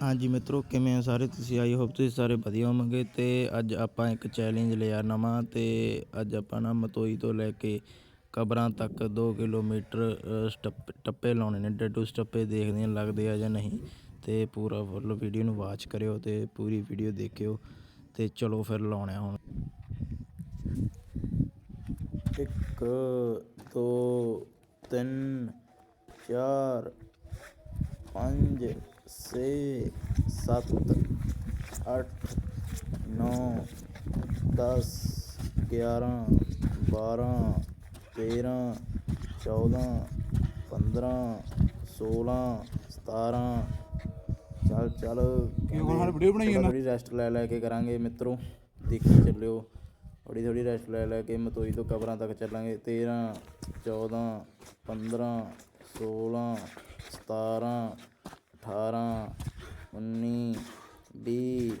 ਹਾਂਜੀ ਮਿੱਤਰੋ, ਕਿਵੇਂ ਆ ਸਾਰੇ? ਤੁਸੀਂ ਆਈ ਹੋਪ ਤੁਸੀਂ ਸਾਰੇ ਵਧੀਆ ਹੋਵੋਗੇ। ਤੇ ਅੱਜ ਆਪਾਂ ਇੱਕ ਚੈਲੰਜ ਲਿਆ ਨਵਾਂ ਤੇ ਅੱਜ ਆਪਾਂ ਨਾ ਮਤੋਈ ਤੋਂ ਲੈ ਕੇ ਕਬਰਾਂ ਤੱਕ 2 ਕਿਲੋਮੀਟਰ ਸਟੱਪ, ਟੱਪੇ ਲਾਉਣੇ ਨੇ। ਡੱਡੂ ਸਟੱਪੇ ਦੇਖਦੇ ਆ ਲੱਗਦੇ ਆ ਜਾਂ ਨਹੀਂ। ਤੇ ਪੂਰਾ ਫੁੱਲ ਵੀਡੀਓ ਨੂੰ ਵਾਚ ਕਰਿਓ ਤੇ ਪੂਰੀ ਵੀਡੀਓ ਦੇਖਿਓ। ਤੇ ਚਲੋ ਫਿਰ ਲਾਉਣੇ ਆ ਹੁਣ। ਇੱਕ, ਦੋ, ਤਿੰਨ, ਚਾਰ, ਪੰਜ ਛੇ ਸੱਤ ਅੱਠ ਨੌ ਦਸ ਗਿਆਰਾਂ ਬਾਰਾਂ ਤੇਰਾਂ ਚੌਦਾਂ ਪੰਦਰਾਂ ਸੋਲਾਂ ਸਤਾਰਾਂ। ਚੱਲ ਚੱਲ ਹੁਣ ਹਾਲੇ ਵੀਡੀਓ ਬਣਾਈ ਜਾਂਦਾ? ਥੋੜੀ ਰੈਸਟ ਲੈ ਲੈ ਕੇ ਕਰਾਂਗੇ ਮਿੱਤਰੋ। ਦੇਖੀ ਚੱਲਿਓ। ਥੋੜੀ ਥੋੜੀ ਰੈਸਟ ਲੈ ਲੈ ਕੇ ਮਤੋਈ ਤੋਂ ਕਬਰਾਂ ਤੱਕ ਚੱਲਾਂਗੇ। 13 14 15 16 17 ਅਠਾਰਾਂ ਉੱਨੀ ਵੀਹ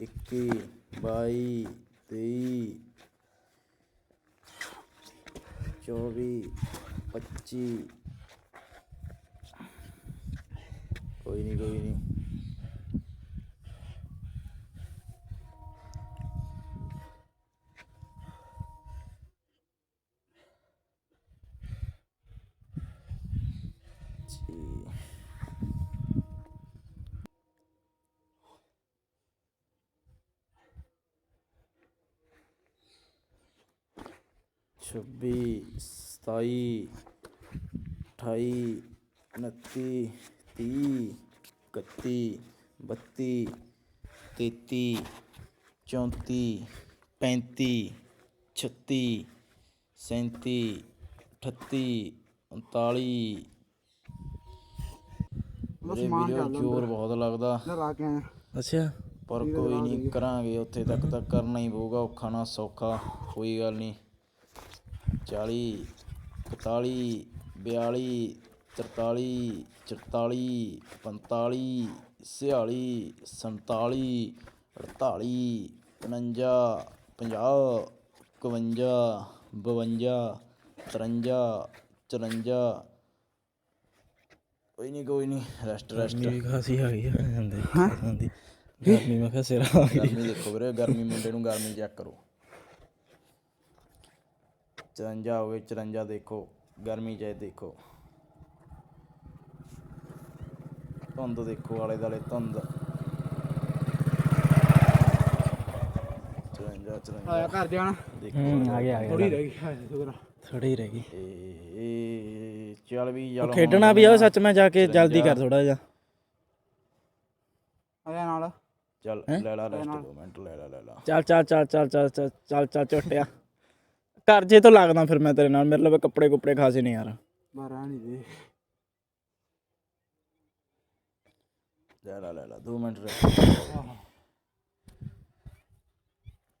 ਇੱਕੀ ਬਾਈ ਤੇਈ ਚੌਵੀ ਪੱਚੀ। ਕੋਈ ਨਹੀਂ ਕੋਈ ਨਹੀਂ ਛੱਬੀ ਸਤਾਈ ਅਠਾਈ ਉਨੱਤੀ ਤੀਹ ਇਕੱਤੀ ਬੱਤੀ ਤੇਤੀ ਚੌਂਤੀ ਪੈਂਤੀ ਛੱਤੀ ਸੈਂਤੀ ਅਠੱਤੀ ਉਨਤਾਲੀ। ਬਸ ਜ਼ੋਰ ਬਹੁਤ ਲੱਗਦਾ। ਕੇ ਆਇਆ। ਅੱਛਾ। ਪਰ ਕੋਈ ਨਹੀਂ ਕਰਾਂਗੇ ਉੱਥੇ ਤੱਕ ਤਾਂ ਕਰਨਾ ਹੀ ਪਊਗਾ ਔਖਾ ਨਾ ਸੌਖਾ ਕੋਈ ਗੱਲ ਨਹੀਂ। 40 41 42 43 44 45 46 47 48 49 50 51 52 53 54 ਕੋਈ ਨਹੀਂ ਕੋਈ ਨਹੀਂ ਰੈਸਟ ਰੈਸਟ ਮੇਰੀ ਖਾਸੀ ਆ ਗਈ ਆ। ਜਾਂਦੇ ਜਾਂਦੀ ਗਰਮੀ ਮੈਂ ਕਿਹਾ ਸਿਰ ਆ ਗਈ। ਗਰਮੀ ਦੇਖੋ ਵੀਰੇ ਗਰਮੀ ਮੁੰਡੇ ਨੂੰ ਗਰਮੀ ਚੈੱਕ ਕਰੋ। 54 ਹੋਵੇ 54 ਦੇਖੋ ਗਰਮੀ ਚਾਹੇ ਦੇਖੋ। ਧੁੰਦ ਦੇਖੋ ਆਲੇ ਦਾਲੇ ਧੁੰਦ। 54 54 ਆਇਆ ਘਰ ਜਾਣਾ? ਦੇਖੋ। ਹੂੰ ਆ ਗਿਆ ਆ ਥੋੜੀ ਰਹਿ ਗਈ ਹਾਏ ਸ਼ੁਕਰ ਆ। ਥੋੜੀ ਰਹਿ ਗਈ। ਇਹ ਇਹ ਚੱਲ ਵੀ ਚੱਲ ਖੇਡਣਾ ਵੀ ਆ ਸੱਚ ਮੈਂ ਜਾ ਕੇ ਜਲਦੀ ਕਰ ਥੋੜਾ ਜਿਹਾ। ਆਇਆ ਨਾਲ। ਚੱਲ ਲੈ ਲਾ ਰੈਸਟ ਦੋ ਮਿੰਟ ਲੈ ਲਾ ਲੈ ਲਾ। ਚੱਲ ਚੱਲ ਚੱਲ ਚੱਲ ਚੱਲ ਚੱਲ ਚੱਲ ਚੱਲ ਝੋਟਿਆ ਘਰ ਜੇ ਤੋਂ ਲੱਗਦਾ ਫਿਰ ਮੈਂ ਤੇਰੇ ਨਾਲ ਮੇਰੇ ਲਵੇ ਕੱਪੜੇ ਕੁਪੜੇ ਖਾਸੇ ਨਹੀਂ ਯਾਰ। ਬਾਰਾ ਨਹੀਂ ਦੇ। ਲੈ ਲਾ ਲੈ ਲਾ 2 ਮਿੰਟ ਰੈਸਟ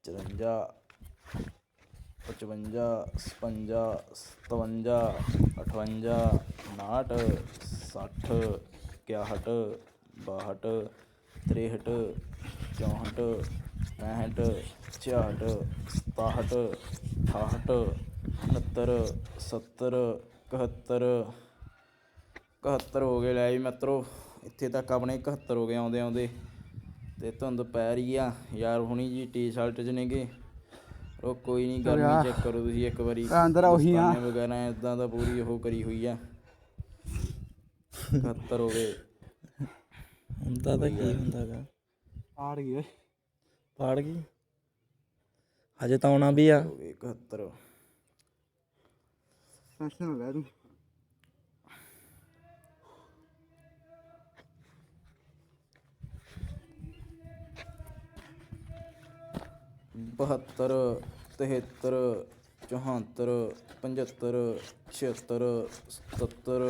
54 55 56 57 58 59 60 61 62 63 64 65 66 67 68 69 70 71 71 ਹੋ ਗਏ ਲੈ ਜੀ ਮਿੱਤਰੋ ਇੱਥੇ ਤੱਕ ਆਪਣੇ 71 ਹੋ ਗਏ ਆਉਂਦੇ ਆਉਂਦੇ। ਤੇ ਧੁੰਦ ਪੈ ਰਹੀ ਆ ਯਾਰ ਹੁਣੀ ਜੀ ਟੀ-ਸ਼ਰਟ 'ਚ ਨੇਗੇ। ਉਹ ਕੋਈ ਨਹੀਂ ਗਰਮੀ ਚੈੱਕ ਕਰੋ ਤੁਸੀਂ ਇੱਕ ਵਾਰੀ। ਅੰਦਰ ਉਹੀ ਆ। ਵਗੈਰਾ ਇਦਾਂ ਦਾ ਪੂਰੀ ਉਹ ਕਰੀ ਹੋਈ ਆ। 71 ਹੋ ਗਏ। ਹੁੰਦਾ ਤਾਂ ਕੀ ਹੁੰਦਾਗਾ। ਆੜ ਗਈ ਓਏ। ਪਾੜ ਗਈ। ਹਜੇ ਤਾਂ ਆਉਣਾ ਵੀ ਆ। ਹੋ ਗਏ 71 ਟੈਨਸ਼ਨ ਨਾ ਲੈ ਤੂੰ ਬਹੱਤਰ ਤਿਹੱਤਰ ਚੌਹੱਤਰ ਪੰਝੱਤਰ ਛਿਹੱਤਰ ਸਤੱਤਰ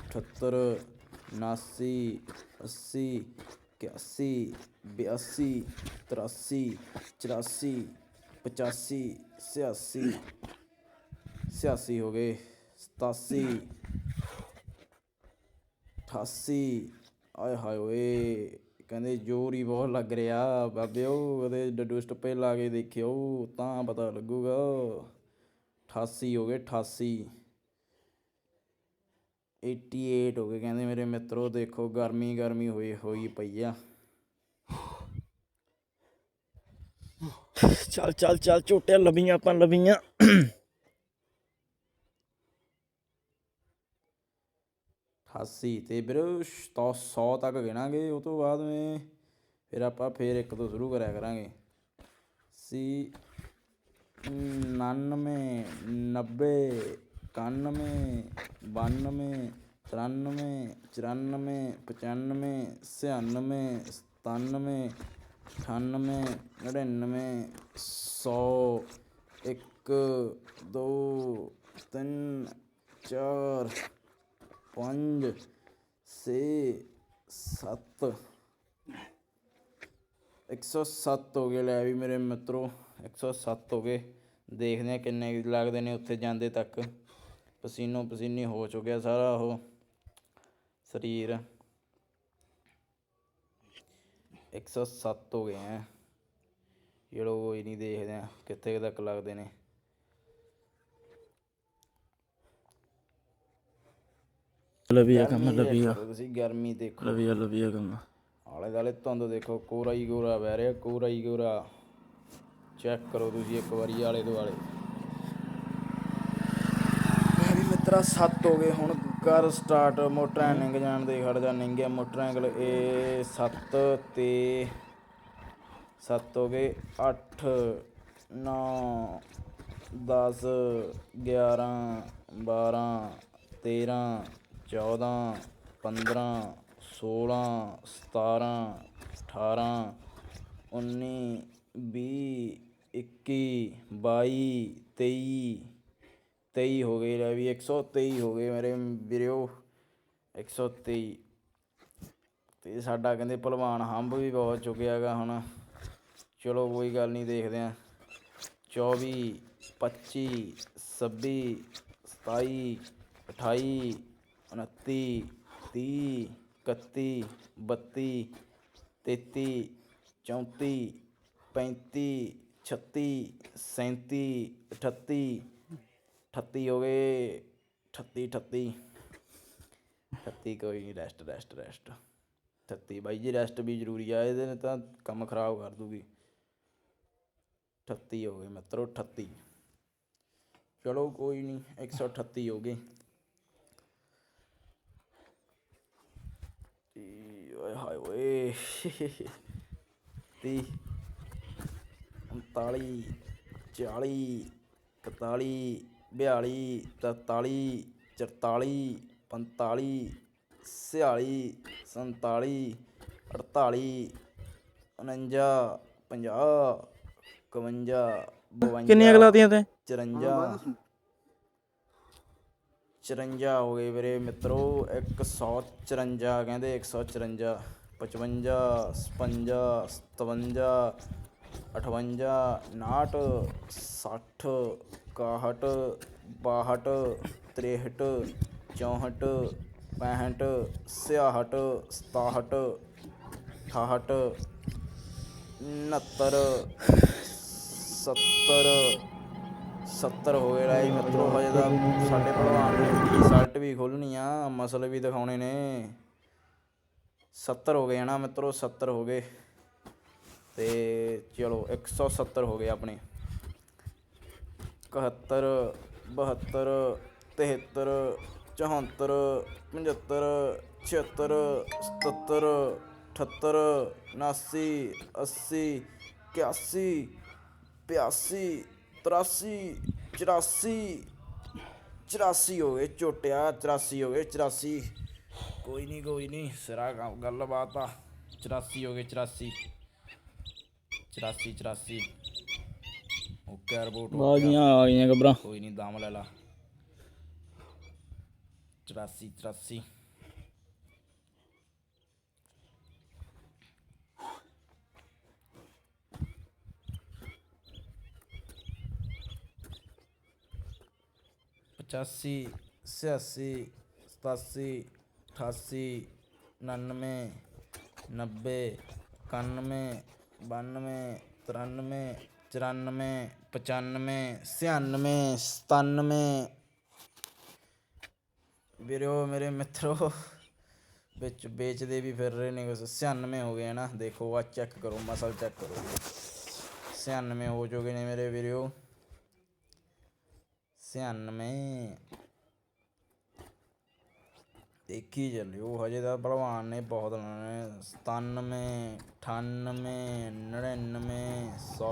ਅਠੱਤਰ ਉਨਾਸੀ ਅੱਸੀ ਇਕਿਆਸੀ ਬਿਆਸੀ ਤਰਾਸੀ ਚੁਰਾਸੀ, ਪਚਾਸੀ ਛਿਆਸੀ ਛਿਆਸੀ ਹੋ ਗਏ। ਸਤਾਸੀ, ਅਠਾਸੀ। ਆਏ ਹਾਏ ਓਏ, ਕਹਿੰਦੇ ਜ਼ੋਰ ਹੀ ਬਹੁਤ ਲੱਗ ਰਿਹਾ ਬਾਬਿਓ ਉਹਦੇ ਡੱਡੂ ਸਟੱਪੇ ਲਾ ਕੇ ਦੇਖਿਓ, ਤਾਂ ਪਤਾ ਲੱਗੂਗਾ। 88 ਹੋ ਗਏ 88 88 ਹੋ ਗਏ। ਕਹਿੰਦੇ ਮੇਰੇ ਮਿੱਤਰੋ, ਦੇਖੋ, ਗਰਮੀ ਗਰਮੀ ਹੋਈ ਹੋਈ ਪਈ ਆ। ਚੱਲ ਚੱਲ ਚੱਲ ਝੋਟਿਆ ਲਵੀਆਂ ਆਪਾਂ, ਲਵੀਆਂ। ਅਠਾਸੀ ਤੇ ਵੀਰੇ 100 ਤੱਕ ਗਿਣਾਂਗੇ। ਉਹ ਤੋਂ ਬਾਅਦ ਮੈਂ ਫਿਰ ਆਪਾਂ ਫੇਰ ਇੱਕ ਤੋਂ ਸ਼ੁਰੂ ਕਰਿਆ ਕਰਾਂਗੇ। ਸੀ 99 90 91 92 93 94 95 96 97 98 99 100 ਇੱਕ, ਦੋ, ਤਿੰਨ, ਚਾਰ, ਪੰਜ, ਛੇ, ਸੱਤ। 107 ਹੋ ਗਏ ਲੈ ਵੀ ਮੇਰੇ ਮਿੱਤਰੋ 107 ਹੋ ਗਏ। ਦੇਖਦੇ ਆ ਕਿੰਨੇ ਕੁ ਲੱਗਦੇ ਨੇ ਉੱਥੇ ਜਾਂਦੇ ਤੱਕ। ਪਸੀਨੋ ਪਸੀਨੀ ਹੋ ਚੁੱਕਿਆ ਸਾਰਾ ਉਹ ਸਰੀਰ। 107 ਹੋ ਗਏ ਆ ਚਲੋ ਕੋਈ ਨਹੀਂ ਦੇਖਦੇ ਆ ਕਿੱਥੇ ਤੱਕ ਲੱਗਦੇ ਨੇ। ਲਵੀਆ ਕੰਮ ਲਵੀਆ। ਦੇਖੋ ਤੁਸੀਂ ਗਰਮੀ ਦੇਖੋ। ਲਵੀਆ ਲਵੀਆ ਕੰਮ। ਆਲੇ ਦੁਆਲੇ ਧੁੰਦ ਦੇਖੋ ਕੋਰਾ ਹੀ ਕੋਰਾ ਵਹਿ ਰਿਹਾ ਕੋਰਾ ਹੀ ਕੋਰਾ। ਚੈੱਕ ਕਰੋ ਤੁਸੀਂ ਇੱਕ ਵਾਰੀ ਆਲੇ ਦੁਆਲੇ ਮੈਂ ਵੀ ਮਿੱਤਰਾ ਸੱਤ ਹੋ ਗਏ, ਹੁਣ ਕਰ ਸਟਾਰਟ ਮੋਟਰਾਂ ਨਿੰਗ ਜਾਣ ਦੇ, ਖੜ ਜਾ ਨਿੰਗਿਆ ਮੋਟਰ ਐਂਗਲ ਇਹ 7 ਤੇ 7 ਹੋ ਗਏ 8 9 10 11 12 13 14 15 16 17 18 19 20 21 22 23 23 ਹੋ ਗਏ ਲੈ ਵੀ 123 ਹੋ ਗਏ ਮੇਰੇ ਵੀਰਿਓ 123 ਤੇ ਸਾਡਾ ਕਹਿੰਦੇ ਭਲਵਾਨ ਹੰਬ ਵੀ ਬਹੁਤ ਚੁੱਕਿਆਗਾ ਹੁਣ। ਚਲੋ ਕੋਈ ਗੱਲ ਨਹੀਂ, ਦੇਖਦੇ ਆ 24 25 26 27 28 29 30 31 32 33 34 35 36 37 38 38 ਹੋ ਗਏ 38 38 38 ਕੋਈ ਨਹੀਂ ਰੈਸਟ ਰੈਸਟ ਰੈਸਟ 38 ਬਾਈ ਜੀ ਰੈਸਟ ਵੀ ਜ਼ਰੂਰੀ ਆ, ਇਹਦੇ ਨੇ ਤਾਂ ਕੰਮ ਖਰਾਬ ਕਰ ਦੂਗੀ। 38 ਹੋ ਗਏ ਮਿੱਤਰੋ 38 ਚਲੋ ਕੋਈ ਨਹੀਂ 138 ਹੋ ਗਏ ਈ ਓਏ ਹਾਏ ਓਏ। 30 39 40 41 42 43 44 45 46 47 48 49 50 51 52 ਕਿੰਨੀਆਂ ਗਲਾਤੀਆਂ ਤੇ? 54 54 ਹੋ ਗਏ ਵੀਰੇ ਮਿੱਤਰੋ 154 ਕਹਿੰਦੇ 154 55 56 57 58 59 60 61 62 63 64 65 66 67 68 69 70 70 ਹੋ ਗਏ ਜੀ ਮਿੱਤਰੋ, ਹਜੇ ਤਾਂ ਸਾਡੇ ਭਲਵਾਨ ਨੇ ਟੀ-ਸ਼ਰਟ ਵੀ ਖੋਲਣੀ ਆ, ਮਸਲ ਵੀ ਦਿਖਾਉਣੇ ਨੇ। 70 ਹੋ ਗਏ ਨਾ ਮਿੱਤਰੋ 70 ਹੋ ਗਏ। ਤੇ ਚਲੋ 170 ਹੋ ਗਏ ਆਪਣੇ। 71 72 73 74 75 76 77 78 79 80 81 82 83 84 84 ਹੋ ਗਏ ਝੋਟਿਆ 84 ਹੋ ਗਏ 84 ਕੋਈ ਨਹੀਂ ਕੋਈ ਨਹੀਂ ਸਿਰਾ ਗੱਲਬਾਤ ਆ। 84 ਹੋ ਗਏ 84 84 84 ਓਕੇ ਰਿਪੋਰਟ ਆ ਗਈਆਂ ਆ ਗਈਆਂ ਗੱਬਰਾਂ ਕੋਈ ਨਹੀਂ ਦਮ ਲੈ ਲਾ। 84 84 ਪਚਾਸੀ ਛਿਆਸੀ ਸਤਾਸੀ ਅਠਾਸੀ ਉਣਾਨਵੇਂ ਨੱਬੇ ਇਕਾਨਵੇਂ ਬਾਨਵੇਂ, ਤਰਾਨਵੇਂ, ਚੁਰਾਨਵੇਂ, ਪਚਾਨਵੇਂ ਛਿਆਨਵੇਂ ਸਤਾਨਵੇਂ। ਵੀਰੋ, ਮੇਰੇ ਮਿੱਤਰੋ, ਵਿੱਚ ਵੇਚਦੇ ਵੀ ਫਿਰ ਰਹੇ ਨੇ ਕੁਛ। 96 ਹੋ ਗਏ ਨਾ, ਦੇਖੋ ਆ ਚੈੱਕ ਕਰੋ, ਮਸਲ ਚੈੱਕ ਕਰੋ। 96 ਹੋ ਚੁੱਕੇ ਨੇ ਮੇਰੇ ਵੀਰੋ। 96 ਦੇਖੀ ਚੱਲਿਓ ਹਜੇ ਤਾਂ ਭਲਵਾਨ ਨੇ ਬਹੁਤ ਲਾਣੇ 97 98 99 100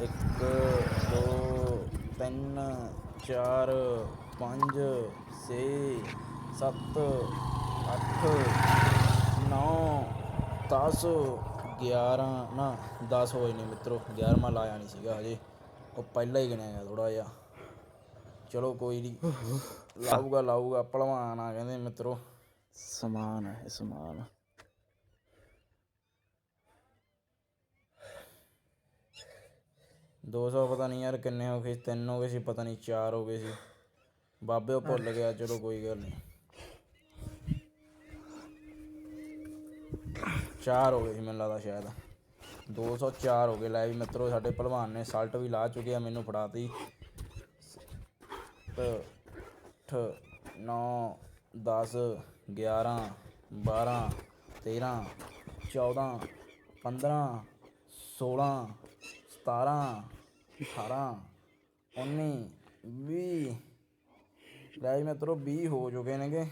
1 2 3 4 5 6 7 8 9 10 11 ਨਾ 10 ਹੋਏ ਨੇ ਮਿੱਤਰੋ 11ਵਾਂ ਲਾਇਆ ਨਹੀਂ ਸੀਗਾ ਹਜੇ। ਉਹ ਪਹਿਲਾਂ ਹੀ ਗਿਣਿਆ ਗਿਆ ਥੋੜਾ ਜਿਹਾ। ਚਲੋ ਕੋਈ ਨਹੀਂ ਲਾਊਗਾ ਲਾਊਗਾ ਭਲਵਾਨ ਆ ਕਹਿੰਦੇ ਮਿੱਤਰੋ। ਸਮਾਨ ਹੈ ਇਹ ਸਮਾਨ। ਦੋ ਸੌ ਪਤਾ ਨਹੀਂ ਯਾਰ ਕਿੰਨੇ ਹੋ ਗਏ ਸੀ, ਤਿੰਨ ਹੋ ਗਏ ਸੀ ਪਤਾ ਨਹੀਂ ਚਾਰ ਹੋ ਗਏ ਸੀ। ਬਾਬੇ ਉਹ ਭੁੱਲ ਗਿਆ ਚਲੋ ਕੋਈ ਗੱਲ ਨਹੀਂ। ਚਾਰ ਹੋ ਗਏ ਸੀ ਮੈਨੂੰ ਲੱਗਦਾ ਸ਼ਾਇਦ। 204 ਹੋ ਗਏ ਲੈ ਵੀ ਮਿੱਤਰੋ ਸਾਡੇ ਭਲਵਾਨ ਨੇ ਸਾਲਟ ਵੀ ਲਾ ਚੁੱਕੇ ਆ ਮੈਨੂੰ ਫੜਾਤੀ। ਅੱਠ 9 10 11 12 13 14 15 16 17 18 19 20 ਲੈ ਜੀ ਮਿੱਤਰੋ 20 ਹੋ ਚੁੱਕੇ ਨੇਗੇ।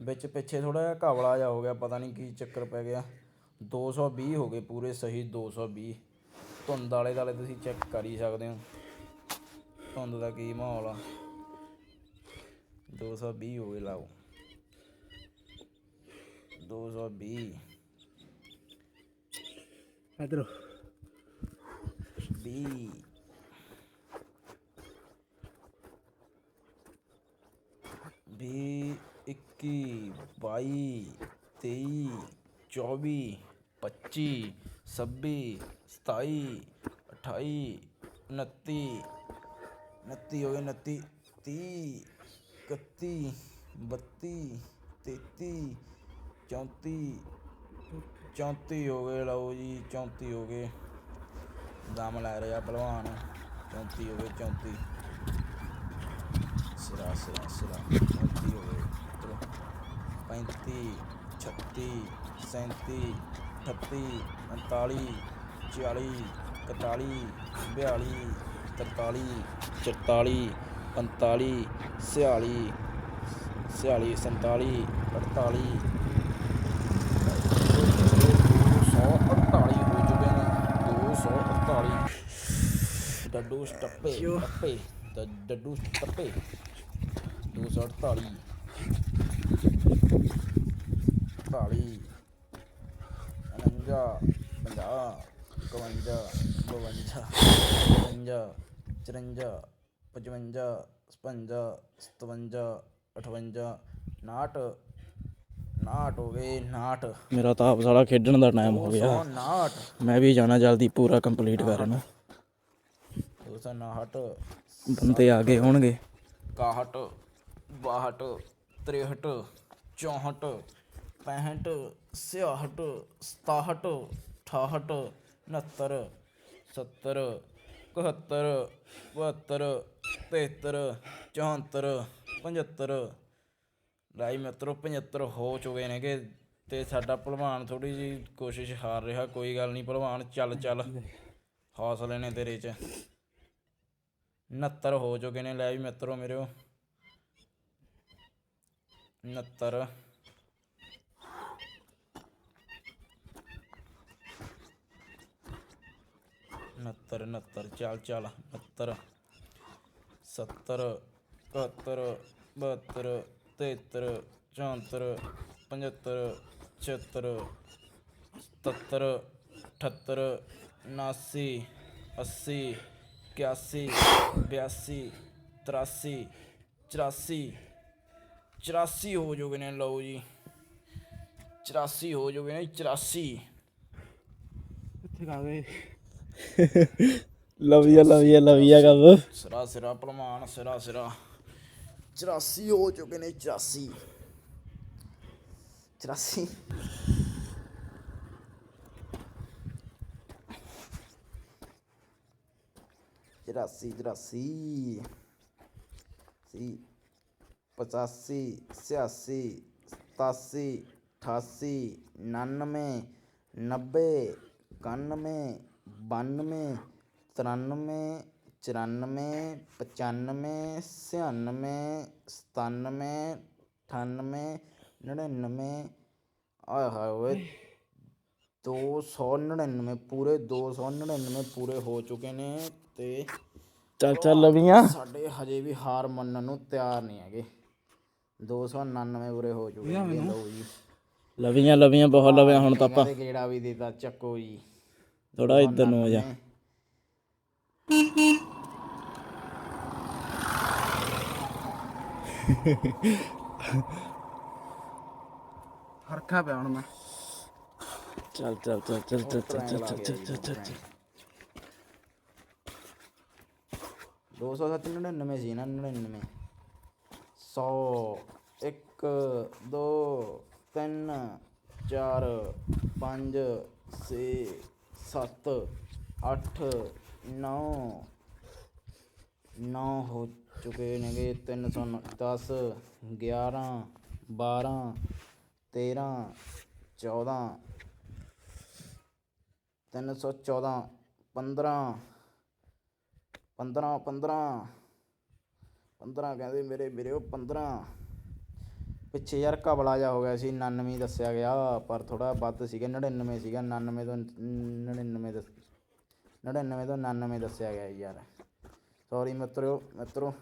ਵਿੱਚ ਪਿੱਛੇ ਥੋੜ੍ਹਾ ਜਿਹਾ ਘਵਲਾ ਜਿਹਾ ਹੋ ਗਿਆ, ਪਤਾ ਨਹੀਂ ਕੀ ਚੱਕਰ ਪੈ ਗਿਆ। 220 ਹੋ ਗਏ ਪੂਰੇ, ਸਹੀ 220 ਧੁੰਦ ਵਾਲੇ ਵਾਲੇ ਤੁਸੀਂ ਚੈੱਕ ਕਰ ਹੀ ਸਕਦੇ ਹੋ। ਧੁੰਦ ਦਾ ਕੀ ਮਾਹੌਲ ਆ। 220 ਹੋ ਗਏ ਲਾਓ। 220 ਇਧਰ 20 ਵੀਹ ਇੱਕੀ ਬਾਈ ਤੇਈ ਚੌਵੀ ਪੱਚੀ ਛੱਬੀ ਸਤਾਈ ਅਠਾਈ ਉਨੱਤੀ। ਉਨੱਤੀ ਹੋ ਗਏ ਉਨੱਤੀ ਤੀਹ। ਇਕੱਤੀ, ਬੱਤੀ, ਤੇਤੀ, ਚੌਂਤੀ ਚੌਂਤੀ ਹੋ ਗਏ, ਲਓ ਜੀ, ਚੌਂਤੀ ਹੋ ਗਏ। ਦਮ ਲੈ ਰਿਹਾ ਭਲਵਾਨ 34 ਹੋ ਗਏ 34 ਸਿਰਾ ਸਿਰਾ ਸਿਰਾ 34 ਹੋ ਗਏ। ਚਲੋ 35 36 37 38 39 40 41 42 43 44 45 46 46 47 48 248 ਹੋ ਚੁੱਕੇ ਨੇ। 248 ਡੱਡੂ ਸਟੱਪੇ ਟੱਪੇ ਡੱਡੂ ਸਟੱਪੇ। 248 48 49 50 51 52 53 54 55 56 57 58 59 59 ਹੋ ਗਏ 59 ਮੇਰਾ ਤਾਂ ਆਪ ਸਾਲਾ ਖੇਡਣ ਦਾ ਟਾਈਮ ਹੋ ਗਿਆ। 259 ਮੈਂ ਵੀ ਜਾਣਾ ਜਲਦੀ ਪੂਰਾ ਕੰਪਲੀਟ ਕਰਨ। 259 ਬੰਦੇ ਆ ਗਏ ਹੋਣਗੇ। 61 62 63 64 65 66 67 68 69 70 71 72 73 74 75 ਲਾਈ ਮਿੱਤਰੋ 75 ਹੋ ਚੁੱਕੇ ਨੇਗੇ ਕਿ ਤੇ ਸਾਡਾ ਭਲਵਾਨ ਥੋੜੀ ਜੀ ਕੋਸ਼ਿਸ਼ ਹਾਰ ਰਿਹਾ, ਕੋਈ ਗੱਲ ਨਹੀਂ ਭਲਵਾਨ, ਚੱਲ ਚੱਲ। ਹੌਸਲੇ ਨੇ ਤੇਰੇ 'ਚ। 69 ਹੋ ਚੁੱਕੇ ਨੇ, ਲੈ ਵੀ ਮਿੱਤਰੋ ਮੇਰੇ 69 69 69 ਚੱਲ ਚੱਲ 69 70 71 72 73 74 75 76 77 78 79 80 ਇਕਿਆਸੀ ਬਿਆਸੀ ਤਰਾਸੀ ਚੁਰਾਸੀ। ਚੁਰਾਸੀ ਹੋ ਜੋਗੇ ਨੇ ਲਓ ਜੀ। ਚੁਰਾਸੀ ਹੋ ਜੋਗੇ ਨੇ ਚੁਰਾਸੀ। ਇੱਥੇ ਆ ਗਏ। ਲਵੀਆ ਲਵੀਆ ਲਵੀਆ ਕਰ ਸਿਰਾ ਸਿਰਾ, ਭਲਵਾਨ, ਸਿਰਾ ਸਿਰਾ। 84 ਹੋ ਚੁੱਕੇ ਨੇ 84 84 ਚਰਾਸੀ ਚਰਾਸੀ। ਸੀ 85 86 87 88 99 90 91 92 ਤਰਾਨਵੇਂ ਚੁਰਾਨਵੇਂ ਪਚਾਨਵੇਂ ਛਿਆਨਵੇਂ ਸਤਾਨਵੇਂ ਅਠਾਨਵੇਂ ਨੜਿਨਵੇਂ। ਆਏ ਹਾਏ ਓਏ 299 ਪੂਰੇ 299 ਪੂਰੇ ਹੋ ਚੁੱਕੇ ਨੇ ਤੇ ਚੱਲ ਚੱਲ ਲਵੀਆਂ। ਸਾਡੇ ਹਜੇ ਵੀ ਹਾਰ ਮੰਨਣ ਨੂੰ ਤਿਆਰ ਨਹੀਂ ਹੈਗੇ। 299 ਪੂਰੇ ਹੋ ਚੁੱਕੇ ਨੇ ਲਓ ਜੀ। ਲਵੀਆਂ ਲਵੀਆਂ ਬਹੁਤ ਲਵਿਆ ਹੁਣ ਤਾਂ ਆਪਾਂ ਗੇੜਾ ਵੀ ਦੇਤਾ ਚੱਕੋ ਜੀ। ਥੋੜਾ ਇੱਧਰ ਨੂੰ ਹੋ ਜਾ। ਹਰਖਾ ਪਿਆ ਹੁਣ ਮੈਂ ਚੱਲ ਚੱਲ ਚੱਲ ਚੱਲ ਚੱਲ ਚੱਲ ਚੱਲ ਚੱਲ ਚੱਲ ਚੱਲ ਚੱਲ ਚੱਲ 299 ਸੀ ਨਾ 99 100 1 2 3 4 5 6 7 8 9 9 ਹੋ ਚੁੱਕੇ ਨੇਗੇ 310 11 12 13 14 314 15 15 15 15 ਕਹਿੰਦੇ ਮੇਰੇ ਵੀਰੇ ਉਹ 15 ਪਿੱਛੇ ਯਾਰ ਕਬਲਾ ਜਾ ਹੋ ਗਿਆ ਸੀ 99 ਦੱਸਿਆ ਗਿਆ, ਪਰ ਥੋੜਾ ਵੱਧ ਸੀਗਾ 99 ਸੀਗਾ 99 ਤੋਂ 99 ਦੱਸ 99 ਤੋਂ 99 ਦੱਸਿਆ ਗਿਆ ਯਾਰ ਸੌਰੀ ਮਿੱਤਰੋ ਮਿੱਤਰੋ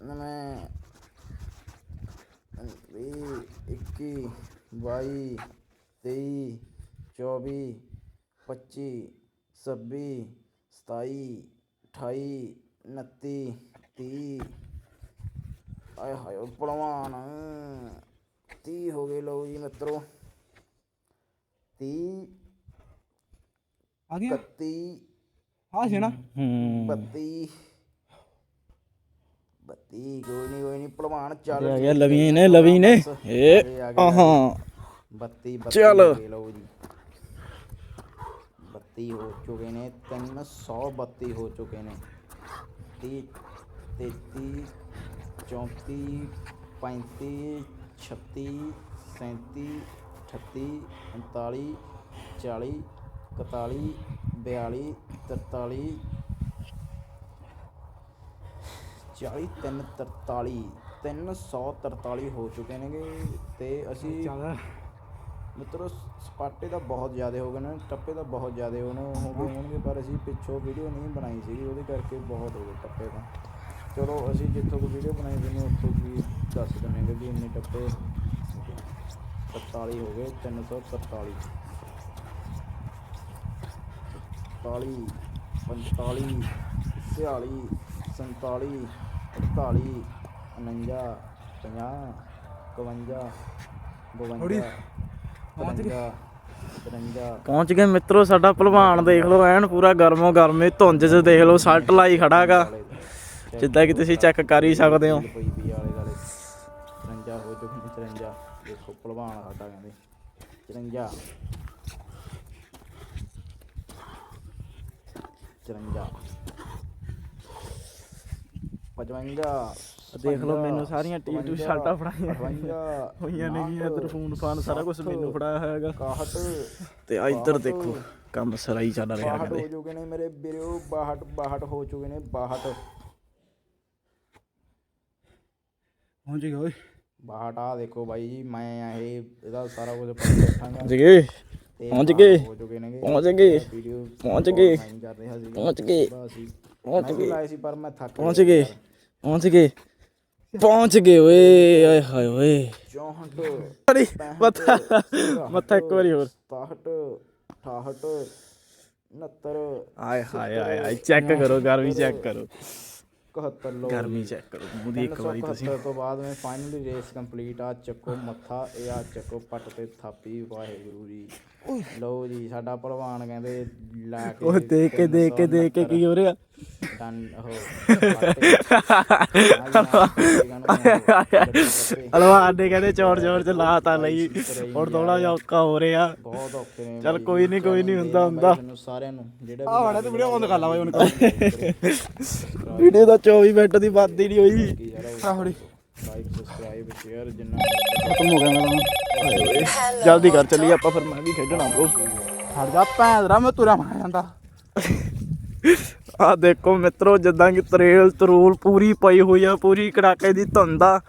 ਮੈਂ ਵੀ 21 22 23 24 25 26 27 28 29 30 ਆਏ ਹਾਏ ਪਲਵਾਨ 30 ਹੋ ਗਏ ਲੋ ਜੀ ਮਿੱਤਰੋ 30 ਆ ਗਿਆ ਇਕੱਤੀ ਆ ਸੀ ਨਾ। ਹੂੰ। ਬੱਤੀ। ਬੱਤੀ ਕੋਈ ਨਹੀਂ ਕੋਈ ਨਹੀਂ ਭਲਵਾਨ ਚੱਲ ਆ ਗਿਆ ਲਵੀ ਨੇ ਲਵੀ ਨੇ। ਏ ਆਹਾਂ। ਬੱਤੀ ਬੱਤੀ ਚੱਲ। ਹੋ ਗਏ ਲਓ ਜੀ। ਹੋ ਚੁੱਕੇ ਨੇ 332 ਹੋ ਚੁੱਕੇ ਨੇ। 30 33 34 35 36 37 38 39 40 41 42 43 40 3 43 343 ਹੋ ਚੁੱਕੇ ਨੇਗੇ ਤੇ ਅਸੀਂ ਚੱਲ ਮਿੱਤਰੋ ਸਪਾਟੇ ਤਾਂ ਬਹੁਤ ਜ਼ਿਆਦਾ ਹੋ ਗਏ ਨੇ ਟੱਪੇ ਤਾਂ ਬਹੁਤ ਜ਼ਿਆਦਾ ਹੋਣ ਹੋ ਗਏ ਹੋਣਗੇ ਪਰ ਅਸੀਂ ਪਿੱਛੋਂ ਵੀਡੀਓ ਨਹੀਂ ਬਣਾਈ ਸੀਗੀ ਉਹਦੇ ਕਰਕੇ ਬਹੁਤ ਹੋ ਗਏ ਟੱਪੇ ਤਾਂ। ਚਲੋ ਅਸੀਂ ਜਿੱਥੋਂ ਕੋਈ ਵੀਡੀਓ ਬਣਾਈ ਸੀ ਉੱਥੋਂ ਵੀ ਦੱਸ ਦਿੰਦੇ ਕਿ ਇੰਨੇ ਟੱਪੇ। 47 ਹੋ ਗਏ 343 41 45 46 47 48 49 50 52 52 ਪਹੁੰਚ ਗਏ। 53 ਪਹੁੰਚ ਗਏ ਮਿੱਤਰੋ ਸਾਡਾ ਭਲਵਾਨ ਦੇਖ ਲਓ ਐਨ ਪੂਰਾ ਗਰਮੋ ਗਰਮੇ ਧੁੰਦ 'ਚ ਦੇਖ ਲਓ ਸੱਟ ਲਾਈ ਖੜਾਗਾ ਜਿੱਦਾਂ ਕਿ ਤੁਸੀਂ ਚੈੱਕ ਕਰ ਹੀ ਸਕਦੇ ਹੋ। ਪਈ ਵੀ ਆਲੇ ਦਾਲੇ 53 ਹੋ ਚੁੱਕੇ ਨੇ 53 ਦੇਖੋ ਭਲਵਾਨ ਸਾਡਾ ਕਹਿੰਦੇ। 53 54 55 ਦੇਖ ਲਓ ਮੈਨੂੰ ਸਾਰੀਆਂ ਟੀਮ ਟੂ ਸ਼ਰਟਾਂ ਫੜਾਈਆਂ। 58 ਹੋਈਆਂ ਨੇ ਜੀ ਇੱਧਰ ਫੋਨ ਫਾਨ ਸਾਰਾ ਕੁਝ ਮੈਨੂੰ ਫੜਾਇਆ ਹੋਇਆ ਹੈਗਾ। 61 ਤੇ ਆ ਇੱਧਰ ਦੇਖੋ ਕੰਮ ਸਰਾਈ ਚੱਲ ਰਿਹਾ 62 ਕਹਿੰਦੇ ਹੋ ਚੁੱਕੇ ਨੇ ਮੇਰੇ ਵੀਰੋ 62 62 ਹੋ ਚੁੱਕੇ ਨੇ 62 ਪਹੁੰਚ ਗਿਆ ਓਏ। 62 ਆ ਦੇਖੋ ਬਾਈ ਜੀ ਮੈਂ ਇਹ ਇਹਦਾ ਸਾਰਾ ਕੁਝ ਪੜ੍ਹ ਬੈਠਾਂਗਾ ਤੇ ਪਹੁੰਚ 62 ਗਏ। ਪਹੁੰਚ ਗਏ। ਪਹੁੰਚ ਗਏ। ਪਹੁੰਚ ਗਏ। ਪਹੁੰਚ ਗਏ। ਲਾਏ ਸੀ ਪਰ ਮੈਂ ਥੱਕ ਪਹੁੰਚ ਗਏ। ਪਹੁੰਚ ਗਏ। ਪਹੁੰਚ ਗਏ। ਓਏ ਆਏ ਹਾਏ ਓਏ। 64 ਅਰੇ ਮੱਥਾ ਮੱਥਾ ਇੱਕ ਵਾਰੀ ਹੋਰ। 67 68 69 ਆਏ ਹਾਏ ਆਏ ਚੈੱਕ ਕਰੋ ਗਰਮੀ ਚੈੱਕ ਕਰੋ। 71 ਲੋ ਗਰਮੀ ਚੈੱਕ ਕਰੋ। ਮੂੰਹ ਦੀ ਇੱਕ ਵਾਰੀ ਤੁਸੀਂ। 371 ਤੋਂ ਬਾਅਦ ਮੈਂ ਫਾਈਨਲੀ ਰੇਸ ਕੰਪਲੀਟ ਆ ਚੱਕੋ ਮੱਥਾ ਇਹ ਆ ਚੱਕੋ ਪੱਟ ਤੇ ਥਾਪੀ। ਵਾਹਿਗੁਰੂ ਜੀ। ਲਓ ਜੀ ਸਾਡਾ ਭਲਵਾਨ ਕਹਿੰਦੇ ਲਾ ਕੇ ਉਹ ਦੇਖ ਕੇ ਦੇਖ ਕੇ ਦੇਖ ਕੇ ਕੀ ਹੋ ਰਿਹਾ? ਡਨ ਉਹ ਹਲਵਾਨ ਨੇ ਕਹਿੰਦੇ ਚੌੜ ਚੌੜ ਚ ਲਾਤਾ ਲਈ। ਹੁਣ ਥੋੜਾ ਜਿਹਾ ਔਖਾ ਹੋ ਰਿਹਾ। ਬਹੁਤ ਔਖੇ ਨੇ ਚੱਲ ਕੋਈ ਨੀ, ਕੋਈ ਨੀ, ਹੁੰਦਾ, ਹੁੰਦਾ। ਸਾਰਿਆਂ ਨੂੰ ਜਿਹੜੇ ਆ ਵੜਾ ਤੂੰ ਵੀਡੀਓ ਬੰਦ ਕਰ ਲਾ ਬਾਈ ਹੁਣ। ਵੀਡੀਓ ਦਾ 24 ਮਿੰਟ ਦੀ ਬਾਤ ਹੀ ਨਹੀਂ ਹੋਈ। ਕੀ ਯਾਰ ਆਹੜੀ ਲਾਈਕ ਸਬਸਕ੍ਰਾਈਬ ਸ਼ੇਅਰ ਜਿੰਨਾ ਖਤਮ ਹੋ ਗਿਆ ਮੇਰਾ ਜਲਦੀ ਕਰ ਚੱਲੀਏ ਆਪਾਂ ਫਿਰ ਮੈਂ ਵੀ ਖੇਡਣਾ ਬ్రో ਹਟ ਜਾ ਭੈਣ ਦਾ ਮੈਂ ਤੁਰਿਆ ਮਾਰ ਜਾਂਦਾ। ਆ ਦੇਖੋ ਮਿੱਤਰੋ ਜਿੱਦਾਂ ਕਿ ਤਰੇਲ ਤਰੂਲ ਪੂਰੀ ਪਈ ਹੋਈ ਆ ਪੂਰੀ ਕੜਾਕੇ ਦੀ ਧੁੰਦ ਆ।